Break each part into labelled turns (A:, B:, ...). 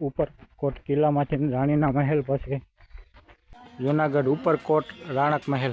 A: ઉપરકોટ કિલ્લામાંથી રાણીના મહેલ પછી જુનાગઢ ઉપરકોટ રાણક મહેલ.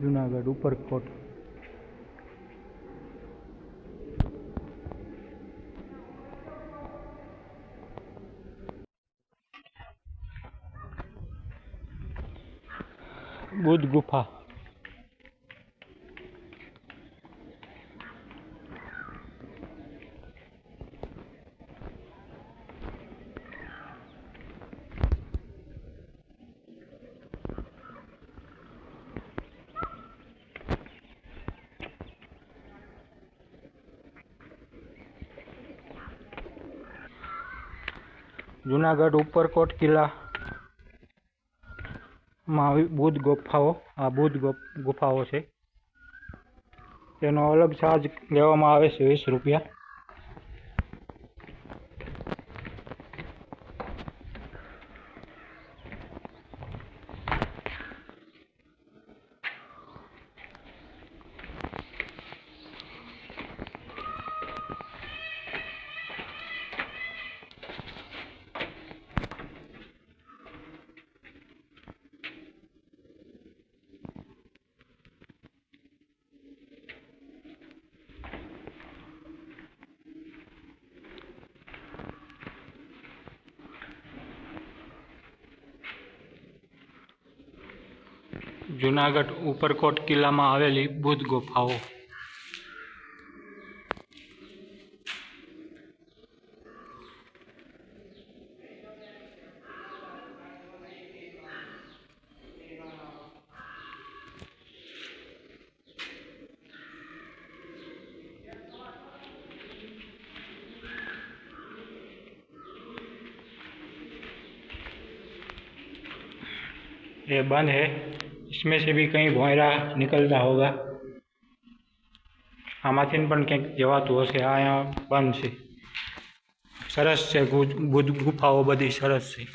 A: જુનાગઢ ઉપરકોટ. બુદ્ધ ગુફા જુનાગઢ, ઉપરકોટ કિલ્લા માં આવી બુદ્ધ ગુફાઓ. આ બુદ્ધ ગુફ- ગુફાઓ છે. તેનો અલગ ચાર્જ લેવામાં આવે છે વીસ રૂપિયા. જુનાગઢ ઉપરકોટ કિલ્લામાં આવેલી બુદ્ધ ગુફાઓ ये बंद है इसमें से भी कहीं भोंयरा निकलता होगा આમાંથી પણ કંઈક જવાતું હશે આ અહીંયા બંધ છે સરસ છે ગુજ- બુદ્ધ ગુફાઓ બધી સરસ છે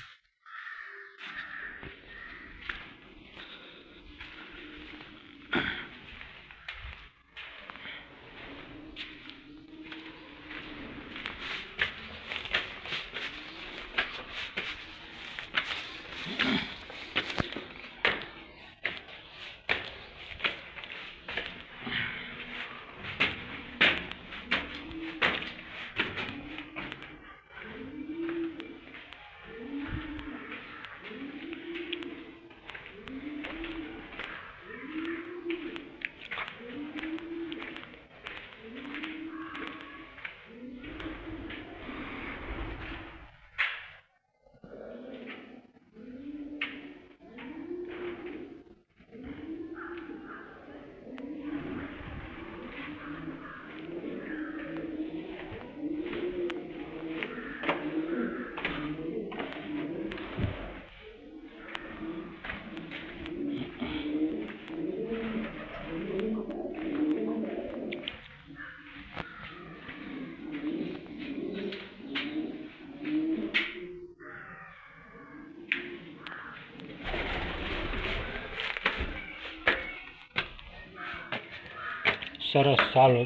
A: સરસ ચાલો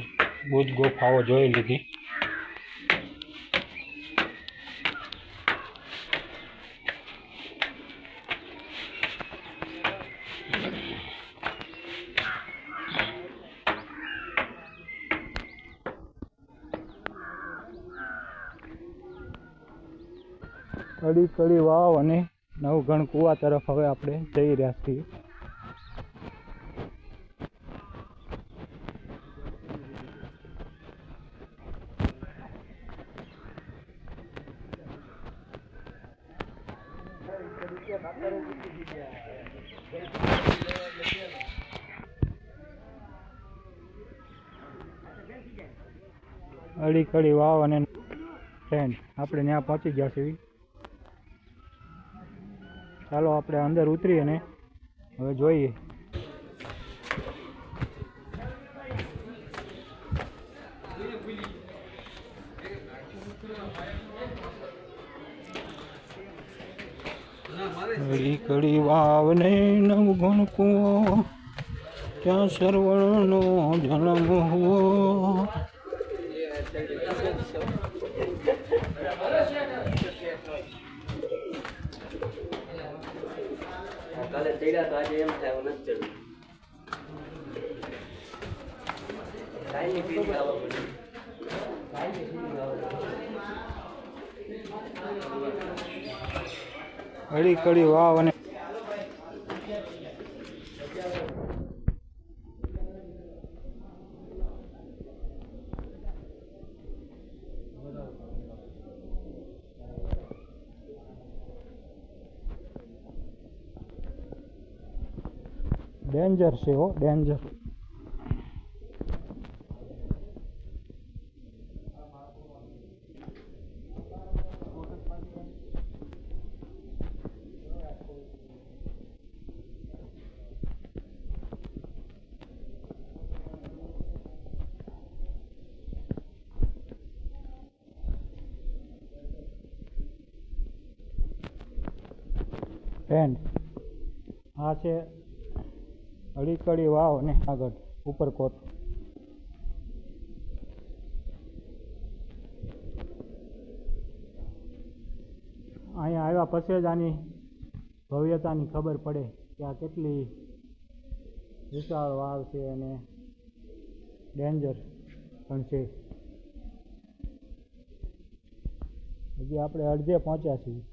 A: બુદ્ધ ગુફાઓ જોઈ લીધી. કડી કડી વાવ અને નવગણ કુવા તરફ હવે આપણે જઈ રહ્યા છીએ. અડી કડી વાવ અને ફ્રેન્ડ આપણે ત્યાં પહોંચી ગયા છીએ. ચાલો આપણે અંદર ઉતરીએ ને હવે જોઈએ. કડી કડી વાવ ને ગણ કુવો ત્યાં સરવણનો જન્મ હુઓ
B: કાલે ચડ્યા તો આજે એમ થાય એવું નથી ચડ્યું
A: અડી કડી વાવ અને ડેન્જર છે હો ડેન્જર ફ્રેન્ડ આ છે અડીકડી વાવ ને આગળ ઉપરકોટ અહીંયા આવ્યા પછી જ આની ભવ્યતાની ખબર પડે કે આ કેટલી વિશાળ વાવ છે અને ડેન્જર પણ છે. હજી આપણે અડધે પહોંચ્યા છીએ.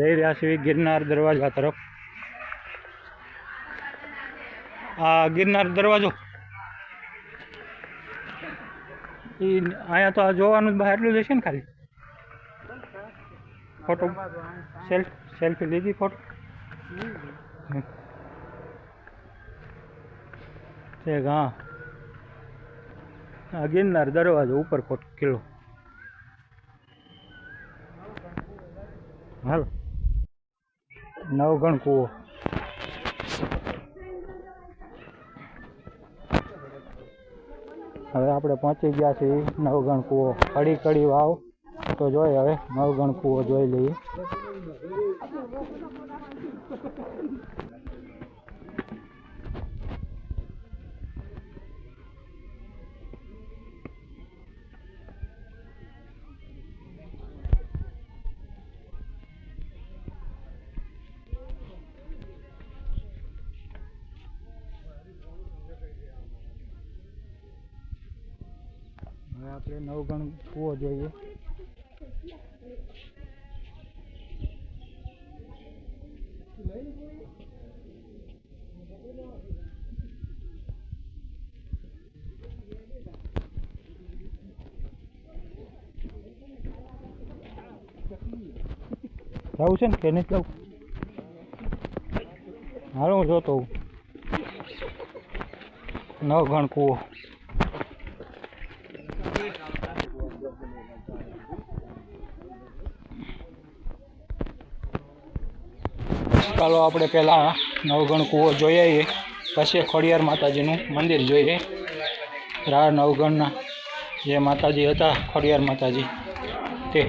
A: જઈ રહ્યા છીએ ગિરનાર દરવાજા. તરફ. આ ગિરનાર દરવાજો. એ અહીંયા તો આ જોવાનું બહાર એટલું જ હશે ને ખાલી? ફોટો. સેલ્ફ, સેલ્ફી લીધી ફોટો. ઠીક હા. આ ગિરનાર દરવાજો ઉપર ફોટો કિલ્લો હાલો. નવગણ કૂવો. હવે આપણે પહોંચી ગયા છીએ નવગણ કૂવો. કડી કડી વાવ. તો જોઈએ હવે નવગણ કૂવો જોઈ લઈએ. આપણે નવગણ કૂવો જોઈએ. જવું છે ને કે જવું હાલો, હું જોતો નવ ગણ કૂવો. ચાલો આપણે પહેલાં નવગણ કૂવો જોઈ આવીએ પછી ખોડિયાર માતાજીનું મંદિર જોઈએ. રા નવગણના જે માતાજી હતા, ખોડિયાર માતાજી તે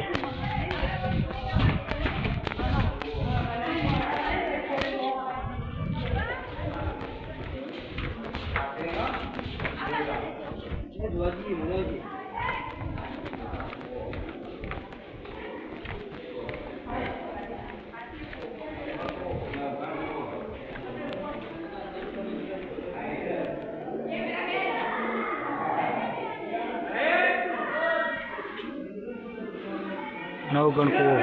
A: નવગણ કૂવો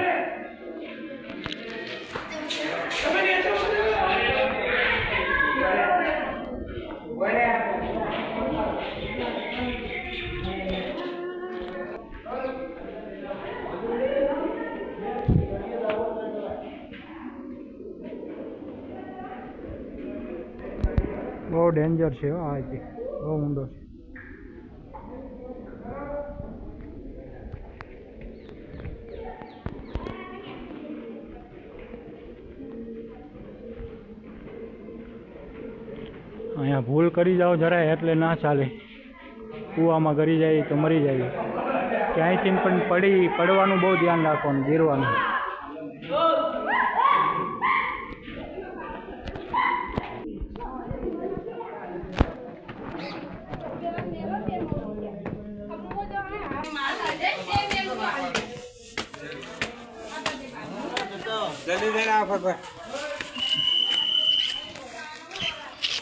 A: બહુ ડેન્જર છે આ બહુ ઊંડો છે. કરી જાઓ જરાય એટલે ના ચાલે. કૂવામાં ગરી જાય તો મરી જાય. ક્યાંયથી પણ પડી, પડવાનું બહુ ધ્યાન રાખવાનું ગીરવાનું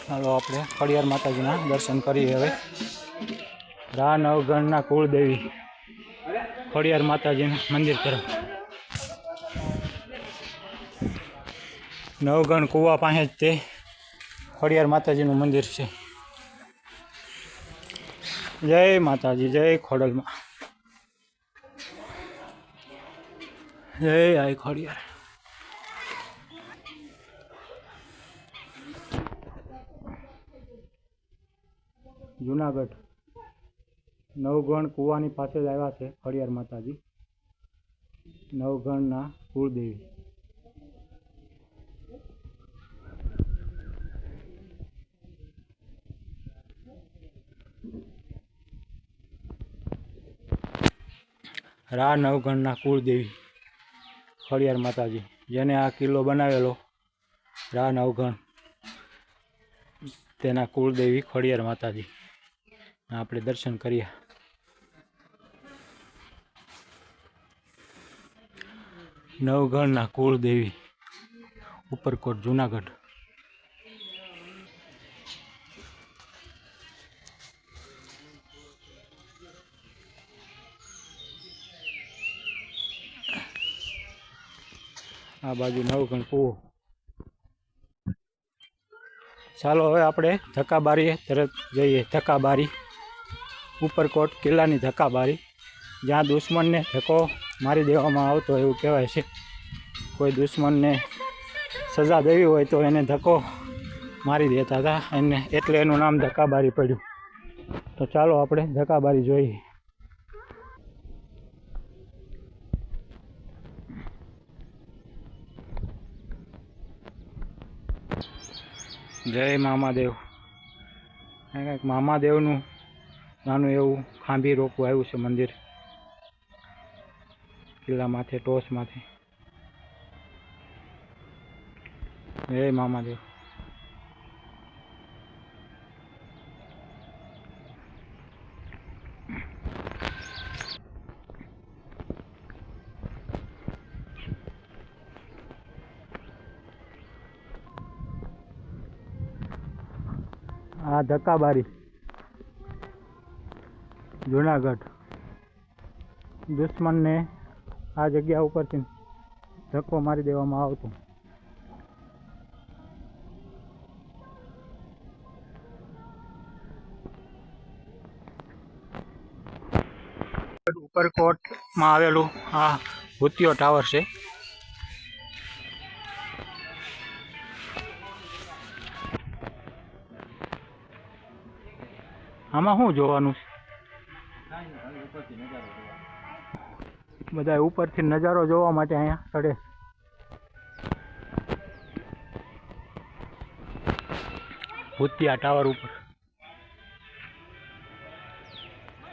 A: ચાલો આપણે ખડિયાર માતાજીના દર્શન કરીએ હવે. રા નવગણના કુળદેવી ખડિયાર માતાજીના મંદિર તરફ. નવગણ કૂવા પાસે જ તે ખડિયાર માતાજીનું મંદિર છે. જય માતાજી, જય ખોડલમાં. જય આય ખોડિયાર. જુનાગઢ. નવગણ કૂવાની પાસે જ આવ્યા છે ખડિયાર માતાજી. નવગણના કુળદેવી. રા નવગણના કુળદેવી ખડિયાર માતાજી, જેને આ કિલ્લો બનાવેલો, રા નવગણ, તેના કુળદેવી ખડિયાર માતાજી. આપણે દર્શન કરીએ. નવગણના કુળદેવી, ઉપરકોટ, જુનાગઢ. આ બાજુ નવગણ કૂવો ચાલો હવે આપણે ધક્કાબારીએ તરત જઈએ ધક્કાબારી ઉપરકોટ કિલ્લાની ધક્કાબારી, જ્યાં દુશ્મનને ધક્કો મારી દેવામાં આવતો એવું કહેવાય છે. કોઈ દુશ્મનને સજા દેવી હોય તો એને ધક્કો મારી દેતા હતા. એને એટલે એનું નામ ધક્કાબારી પડ્યું. તો ચાલો આપણે ધક્કાબારી જોઈએ. જય મામાદેવ. કંઈક મામાદેવનું નાનું એવું ખાંભી રોકવું આવ્યું છે મંદિર. કિલ્લા માથે ટોચ માથે જય મામાદેવ. આ ધક્કાબારી. જુનાગઢ. દુશ્મનને આ જગ્યા ઉપરથી ધક્કો મારી દેવામાં આવતો. ઉપરકોટમાં આવેલું આ ભૂતિયો ટાવર છે. આમાં શું જોવાનું છે? બધા ઉપરથી નજારો જોવા માટે અહીંયા ચડે ભૂતિયા ટાવર ઉપર.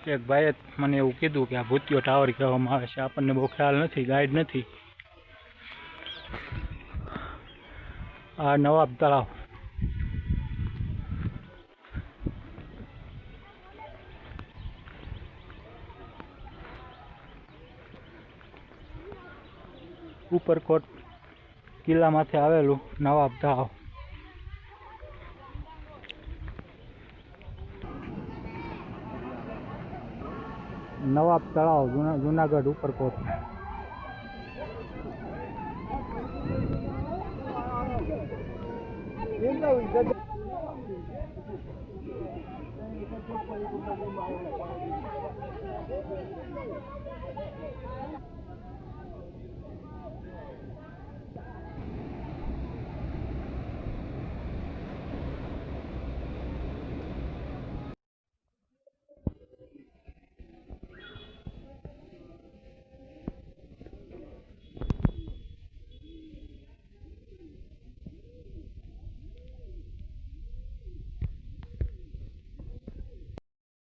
A: એક ભાઈએ મને એવું કીધું કે આ ભૂતિયો ટાવર કહેવામાં આવે છે. આપણને બહુ ખ્યાલ નથી, ગાઈડ નથી. આ નવાબ તળાવ. ઉપરકોટ કિલ્લામાંથી આવેલું નવાબ તળાવ નવાબ તળાવ જુના જુનાગઢ ઉપરકોટ.